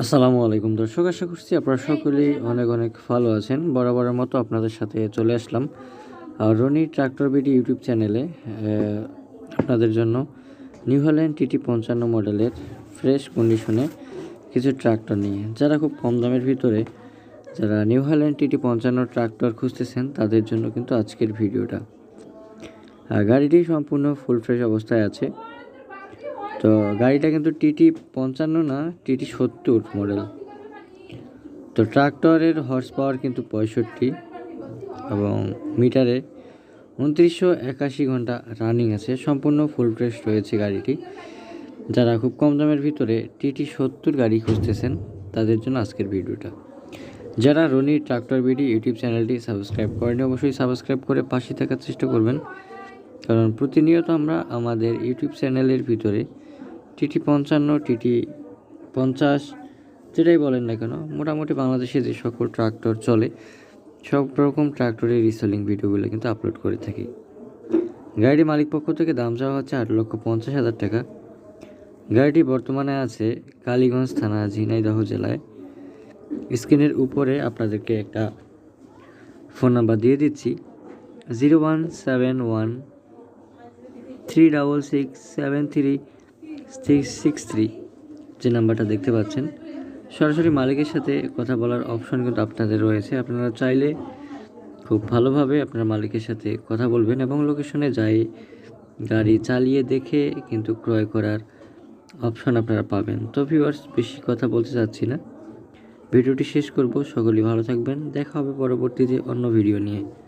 আসসালামু আলাইকুম দর্শক, আশা করছি আপনারা সকলেই অনেক অনেক ভালো আছেন। বরাবরের মতো আপনাদের সাথে চলে আসলাম। রনি ট্রাক্টর বিডি ইউটিউব চ্যানেলে আপনাদের জন্য নিউ হল্যান্ড টিটি পঞ্চান্ন মডেলের ফ্রেশ কন্ডিশনে কিছু ট্রাক্টর নিয়ে। যারা খুব কম দামের ভিতরে, যারা নিউ হল্যান্ড টিটি পঞ্চান্ন ট্রাক্টর খুঁজতেছেন, তাদের জন্য কিন্তু আজকের ভিডিওটা। আর গাড়িটি সম্পূর্ণ ফুল ফ্রেশ অবস্থায় আছে। তো গাড়িটা কিন্তু টিটি পঞ্চান্ন না টিটি সত্তর মডেল তো ট্রাক্টরের হর্স পাওয়ার কিন্তু পঁয়ষট্টি এবং মিটারে উনত্রিশশো একাশি ঘণ্টা রানিং আছে। সম্পূর্ণ ফুল ফ্রেশ রয়েছে গাড়িটি। যারা খুব কম দামের ভিতরে টিটি সত্তর গাড়ি খুঁজতেছেন, তাদের জন্য আজকের ভিডিওটা। যারা রনি ট্রাক্টর বিডি ইউটিউব চ্যানেলটি সাবস্ক্রাইব করেনি অবশ্যই সাবস্ক্রাইব করে পাশে থাকার চেষ্টা করবেন। কারণ প্রতিনিয়ত আমরা আমাদের ইউটিউব চ্যানেলের ভিতরে টিটি পঞ্চান্ন, টিটি পঞ্চাশ, যেটাই বলেন না কেন, মোটামুটি বাংলাদেশে যে সকল ট্রাক্টর চলে, সব রকম ট্রাক্টরের রিসেলিং ভিডিওগুলো কিন্তু আপলোড করে থাকি। গাড়িটি মালিক পক্ষ থেকে দাম চাওয়া হচ্ছে আট লক্ষ পঞ্চাশ হাজার টাকা। গাড়িটি বর্তমানে আছে কালীগঞ্জ থানা, ঝিনাইদহ জেলায়। স্ক্রিনের উপরে আপনাদেরকে একটা ফোন নাম্বার দিয়ে দিচ্ছি। Zero one seven one three double six seven three six three যে নাম্বারটা দেখতে পাচ্ছেন, সরাসরি মালিকের সাথে কথা বলার অপশন কিন্তু আপনাদের রয়েছে। আপনারা চাইলে খুব ভালোভাবে আপনার মালিকের সাথে কথা বলবেন এবং লোকেশনে যাই, গাড়ি চালিয়ে দেখে কিন্তু ক্রয় করার অপশন আপনারা পাবেন। তো ভিউয়ার্স বেশি কথা বলতে চাচ্ছি না। ভিডিওটি শেষ করব। সকলেই ভালো থাকবেন। দেখা হবে পরবর্তীতে অন্য ভিডিও নিয়ে।